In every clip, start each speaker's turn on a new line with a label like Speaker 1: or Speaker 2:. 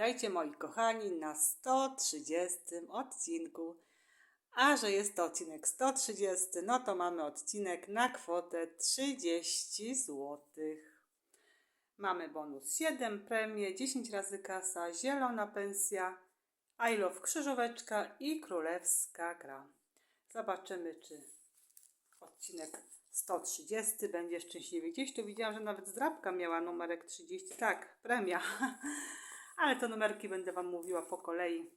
Speaker 1: Witajcie moi kochani na 130 odcinku. A że jest to odcinek 130, no to mamy odcinek na kwotę 30 zł. Mamy bonus 7, premie, 10 razy kasa, zielona pensja, I love krzyżóweczka i królewska gra. Zobaczymy, czy odcinek 130 będzie szczęśliwy. Gdzieś tu widziałam, że nawet zdrabka miała numerek 30. Tak, premia. Ale te numerki będę Wam mówiła po kolei,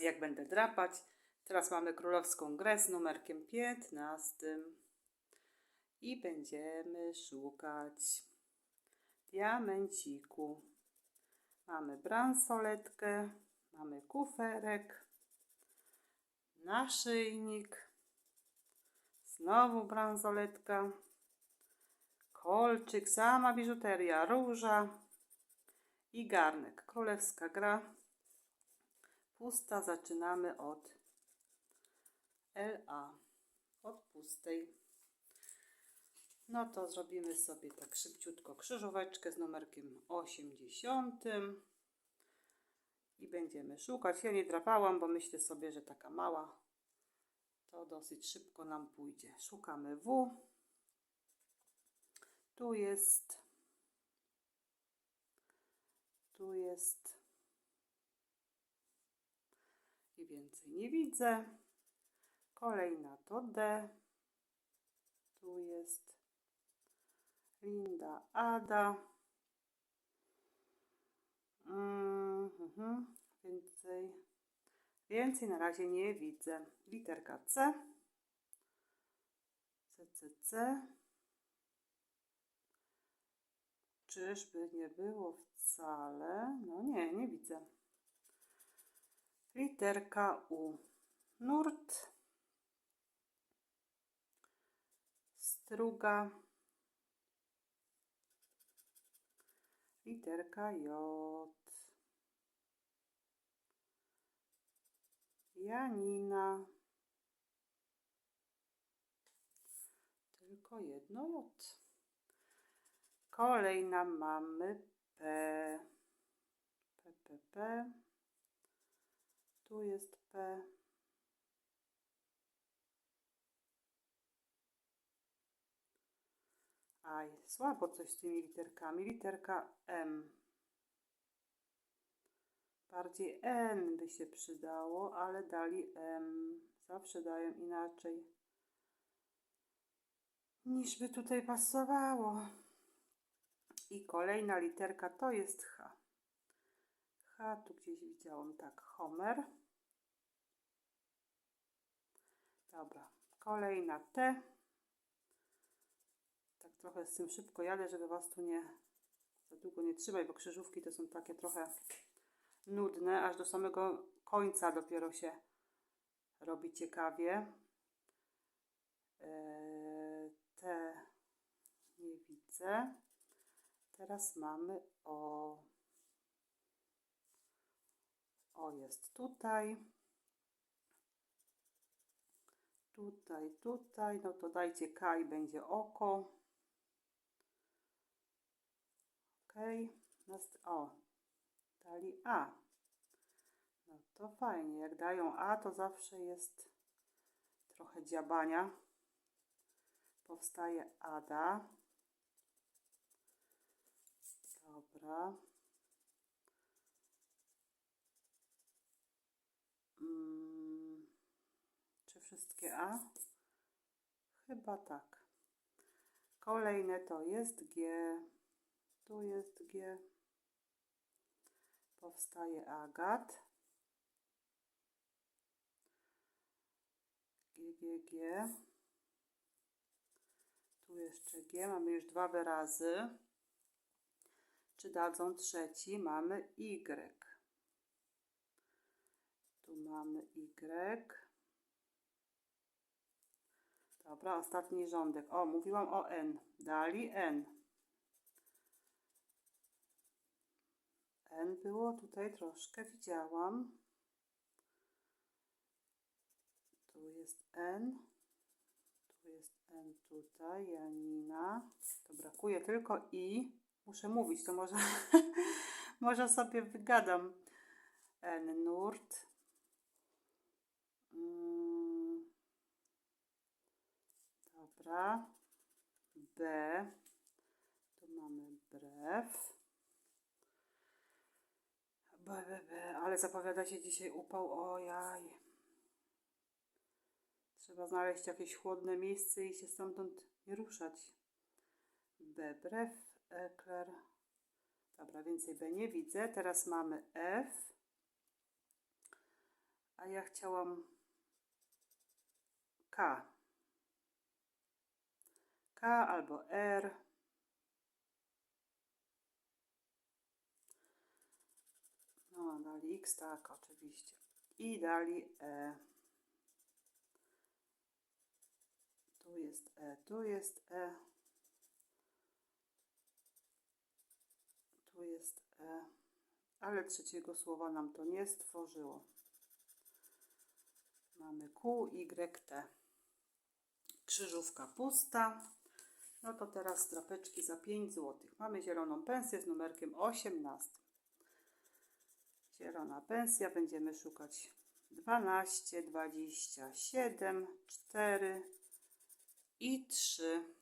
Speaker 1: jak będę drapać. Teraz mamy królewską grę z numerkiem 15. I będziemy szukać diamenciku. Mamy bransoletkę, mamy kuferek, naszyjnik, znowu bransoletka, kolczyk, sama biżuteria, róża i garnek. Królewska gra. Pusta zaczynamy od LA, od pustej. No to zrobimy sobie tak szybciutko krzyżóweczkę z numerkiem 80 i będziemy szukać. Ja nie drapałam, bo myślę sobie, że taka mała to dosyć szybko nam pójdzie. Szukamy W. Tu jest. Tu jest. I więcej nie widzę. Kolejna to D. Tu jest Linda, Ada. Mhm. Więcej. Więcej na razie nie widzę. Literka C. CCC. Czyżby nie było wcale? No nie, nie widzę. Literka U. Nurt. Struga. Literka J. Janina. Tylko jedno J. Kolejna mamy P. P, P, P. Tu jest P. Aj, słabo coś z tymi literkami. Literka M. Bardziej N by się przydało, ale dali M. Zawsze dają inaczej niż by tutaj pasowało. I kolejna literka to jest H. H tu gdzieś widziałam, tak, Homer. Dobra, kolejna T. Tak trochę z tym szybko jadę, żeby Was tu nie za długo nie trzymać, bo krzyżówki to są takie trochę nudne, aż do samego końca dopiero się robi ciekawie. Eee, T nie widzę. Teraz mamy o. O jest tutaj. Tutaj, tutaj. No to dajcie K i będzie oko. Ok. O, dali A. No to fajnie. Jak dają A, to zawsze jest trochę dziabania. Powstaje Ada. Dobra. Mm, czy wszystkie A? Chyba tak. Kolejne to jest G. Tu jest G. Powstaje Agat. G, G, G. Tu jeszcze G. Mamy już dwa wyrazy. Czy dadzą trzeci? Mamy Y. Tu mamy Y. Dobra, ostatni rządek. O, mówiłam o N. Dali N. N było tutaj troszkę, widziałam. Tu jest N. Tu jest N tutaj, Janina. To brakuje tylko I. Muszę mówić, to może, Może sobie wygadam. N nurt. Mm. Dobra. B. Tu mamy brew. B, B, B. Ale zapowiada się dzisiaj upał. Ojaj. Trzeba znaleźć jakieś chłodne miejsce i się stamtąd nie ruszać. B, brew, ekler. Dobra, więcej B nie widzę. Teraz mamy F. A ja chciałam K. K albo R. No, dali X, tak, oczywiście. I dali E. Tu jest E, tu jest E. Tu jest E. Ale trzeciego słowa nam to nie stworzyło. Mamy Q, Y, T. Krzyżówka pusta. No to teraz drapeczki za 5 zł. Mamy zieloną pensję z numerkiem 18. Zielona pensja. Będziemy szukać 12, 27, 4 i 3.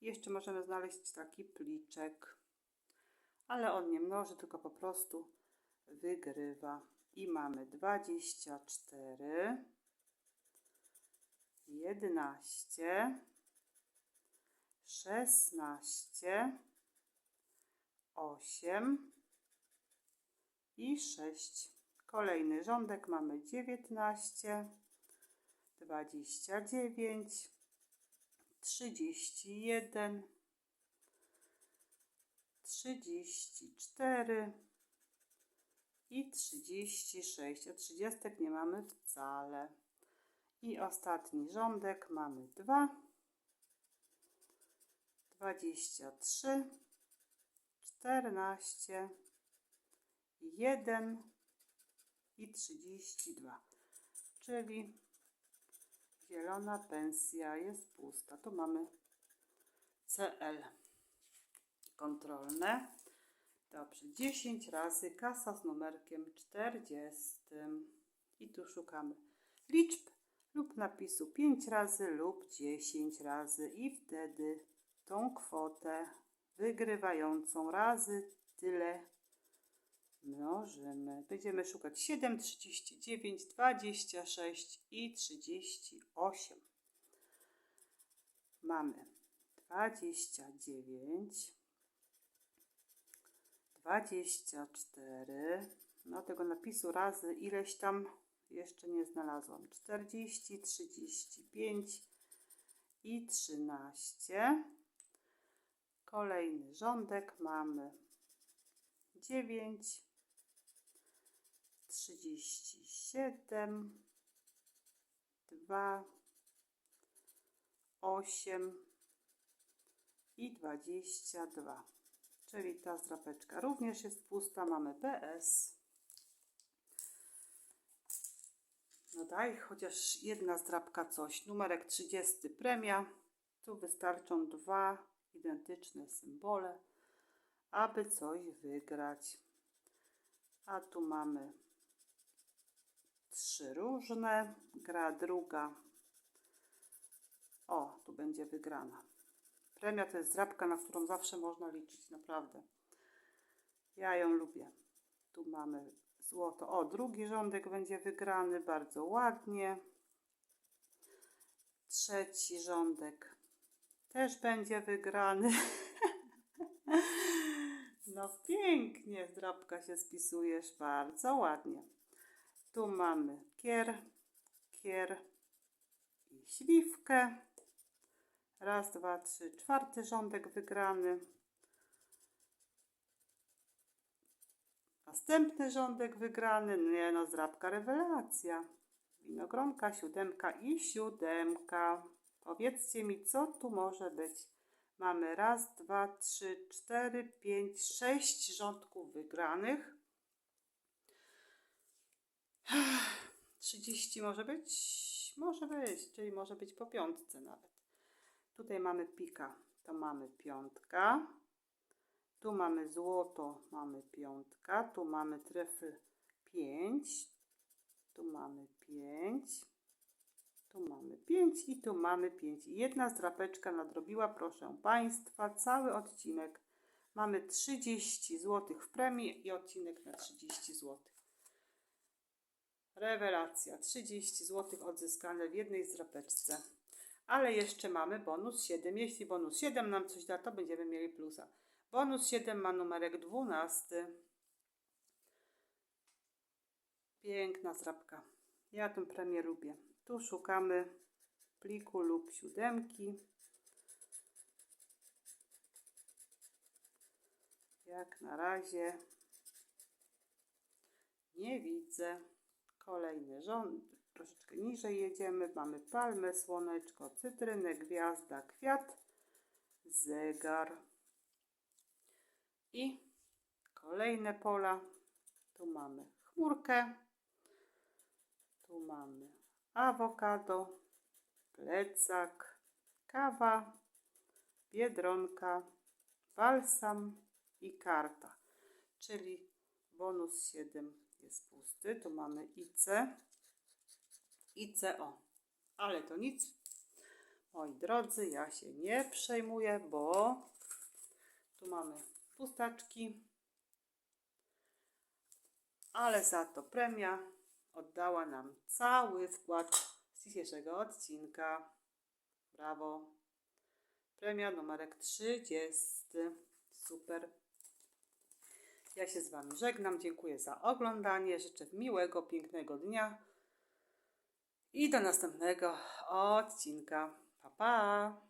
Speaker 1: Jeszcze możemy znaleźć taki pliczek. Ale on nie mnoży, tylko po prostu wygrywa. I mamy 24, 11, 16, 8 i 6. Kolejny rządek mamy 19, 29, 31, 34 i 36. A 30 nie mamy wcale. I ostatni rządek mamy 2, 23, 14, 1 i 32. Czyli zielona pensja jest pusta. Tu mamy CL kontrolne. Dobrze, 10 razy kasa z numerkiem 40. I tu szukamy liczb lub napisu 5 razy lub 10 razy i wtedy tą kwotę wygrywającą razy tyle mnożymy. Będziemy szukać 7, 39, 26 i 38. Mamy 29, 24. No tego napisu razy ileś tam jeszcze nie znalazłam. 40, 35 i 13. Kolejny rządek mamy 9, 37, 2, 8 i 22. Czyli ta zdrapeczka również jest pusta. Mamy PS. No daj chociaż jedna zdrapka coś. Numerek 30 premia. Tu wystarczą dwa identyczne symbole, aby coś wygrać. A tu mamy trzy różne. Gra druga. O, tu będzie wygrana. Premia to jest zdrapka, na którą zawsze można liczyć, naprawdę. Ja ją lubię. Tu mamy złoto. O, drugi rządek będzie wygrany, bardzo ładnie. Trzeci rządek też będzie wygrany. No pięknie, zdrapka się spisujesz, bardzo ładnie. Tu mamy kier, kier i śliwkę. Raz, dwa, trzy, czwarty rządek wygrany. Następny rządek wygrany. Nie no, zdrabka rewelacja. Winogronka, siódemka i siódemka. Powiedzcie mi, co tu może być. Mamy raz, dwa, trzy, cztery, pięć, sześć rządków wygranych. 30 może być? Może być, czyli może być po piątce nawet. Tutaj mamy pika, to mamy piątka. Tu mamy złoto, mamy piątka, tu mamy trefy 5, tu mamy 5, tu mamy 5 i tu mamy 5. I jedna zdrapeczka nadrobiła, proszę Państwa, cały odcinek. Mamy 30 zł w premii i odcinek na 30 zł. Rewelacja, 30 zł odzyskane w jednej zdrapeczce. Ale jeszcze mamy bonus 7. Jeśli bonus 7 nam coś da, to będziemy mieli plusa. Bonus 7 ma numerek 12. Piękna zrabka. Ja tę premię lubię. Tu szukamy pliku lub siódemki. Jak na razie nie widzę. Kolejny rząd. Troszeczkę niżej jedziemy. Mamy palmę, słoneczko, cytrynę, gwiazda, kwiat, zegar. I kolejne pola. Tu mamy chmurkę. Tu mamy awokado, plecak, kawa, biedronka, balsam i karta. Czyli bonus 7 jest pusty. Tu mamy IC i CO. Ale to nic. Moi drodzy, ja się nie przejmuję, bo tu mamy pustaczki. Ale za to premia oddała nam cały wkład z dzisiejszego odcinka. Brawo. Premia numerek 30. Super. Ja się z Wami żegnam. Dziękuję za oglądanie. Życzę miłego, pięknego dnia. I do następnego odcinka. Pa, pa.